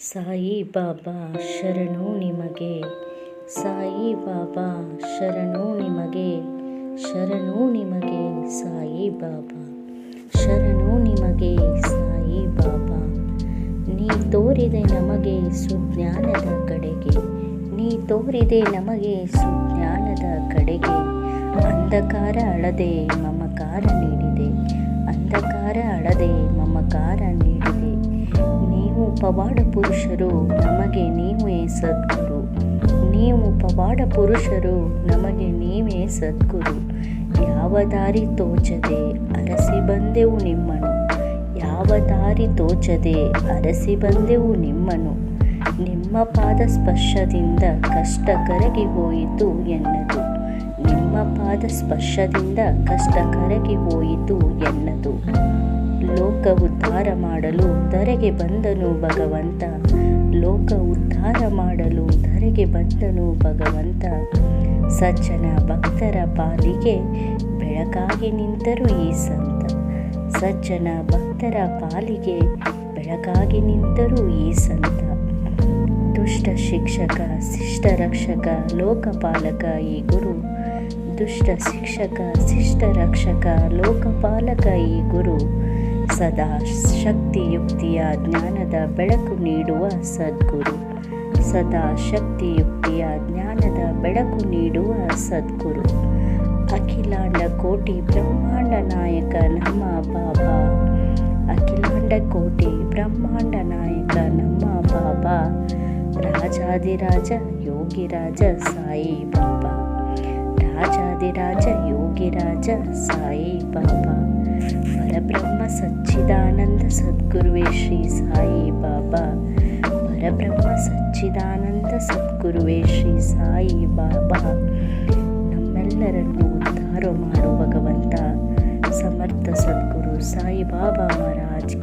ಸಾಯಿ ಬಾಬಾ ಶರಣು ನಿಮಗೆ, ಸಾಯಿ ಬಾಬಾ ಶರಣು ನಿಮಗೆ ಶರಣು ನಿಮಗೆ ಸಾಯಿ ಬಾಬಾ, ಶರಣು ನಿಮಗೆ ಸಾಯಿ ಬಾಬಾ. ನೀ ತೋರಿದೆ ನಮಗೆ ಸುಜ್ಞಾನದ ಕಡೆಗೆ, ನೀ ತೋರಿದೆ ನಮಗೆ ಸುಜ್ಞಾನದ ಕಡೆಗೆ. ಅಂಧಕಾರ ಅಳದೆ ಮಮಕಾರ ನೀಡಿದೆ, ಅಂಧಕಾರ ಅಳದೆ ಮಮಕಾರ ಪವಾಡ ಪುರುಷರು ನಮಗೆ ನೀವೇ ಸದ್ಗುರು. ನೀವು ಪವಾಡ ಪುರುಷರು ನಮಗೆ ನೀವೇ ಸದ್ಗುರು. ಯಾವ ದಾರಿ ತೋಚದೆ ಅರಸಿ ಬಂದೆವು ನಿಮ್ಮನು ಯಾವ ದಾರಿ ತೋಚದೆ ಅರಸಿ ಬಂದೆವು ನಿಮ್ಮನು ನಿಮ್ಮ ಪಾದ ಸ್ಪರ್ಶದಿಂದ ಕಷ್ಟ ಕರಗಿ ಹೋಯಿತು ಎನ್ನದು. ನಿಮ್ಮ ಪಾದ ಸ್ಪರ್ಶದಿಂದ ಕಷ್ಟ ಕರಗಿ ಹೋಯಿತು ಎನ್ನದು. ಲೋಕ ಉದ್ಧಾರ ಮಾಡಲು ಧರೆಗೆ ಬಂದನು ಭಗವಂತ. ಲೋಕ ಉದ್ಧಾರ ಮಾಡಲು ಧರೆಗೆ ಬಂದನು ಭಗವಂತ. ಸಜ್ಜನ ಭಕ್ತರ ಪಾಲಿಗೆ ಬೆಳಕಾಗಿ ನಿಂತರು ಈ ಸಂತ. ಸಜ್ಜನ ಭಕ್ತರ ಪಾಲಿಗೆ ಬೆಳಕಾಗಿ ನಿಂತರು ಈ ಸಂತ. ದುಷ್ಟ ಶಿಕ್ಷಕ, ಶಿಷ್ಟ ರಕ್ಷಕ, ಲೋಕಪಾಲಕ ಈ ಗುರು. ದುಷ್ಟ ಶಿಕ್ಷಕ, ಶಿಷ್ಟ ರಕ್ಷಕ, ಲೋಕಪಾಲಕ ಈ ಗುರು. ಸದಾ ಶಕ್ತಿಯುಕ್ತಿಯ ಜ್ಞಾನದ ಬೆಳಕು ನೀಡುವ ಸದ್ಗುರು. ಸದಾ ಶಕ್ತಿಯುಕ್ತಿಯ ಜ್ಞಾನದ ಬೆಳಕು ನೀಡುವ ಸದ್ಗುರು. ಅಖಿಲಾಂಡ ಕೋಟಿ ಬ್ರಹ್ಮಾಂಡ ನಾಯಕ ನಮ್ಮ ಬಾಬಾ. ಅಖಿಲಾಂಡ ಕೋಟಿ ಬ್ರಹ್ಮಾಂಡ ನಾಯಕ ನಮ್ಮ ಬಾಬಾ. ರಾಜಾದಿರಾಜ ಯೋಗಿರಾಜ ಸಾಯಿ ಬಾಬಾ ರಾಜಾದಿರಾಜ ಯೋಗಿರಾಜ ಸಾಯಿ ಬಾಬಾ ಪರಬ್ರಹ್ಮ ಸಚ್ಚಿದಾನಂದ ಸದ್ಗುರುವೇ ಶ್ರೀ ಸಾಯಿ ಬಾಬಾ. ಪರಬ್ರಹ್ಮ ಸಚ್ಚಿದಾನಂದ ಸದ್ಗುರುವೇ ಶ್ರೀ ಸಾಯಿ ಬಾಬಾ. ನಮ್ಮೆಲ್ಲರನ್ನು ಉದ್ಧಾರ ಮಾಡು ಭಗವಂತ, ಸಮರ್ಥ ಸದ್ಗುರು ಸಾಯಿ ಬಾಬಾ ಮಹಾರಾಜ್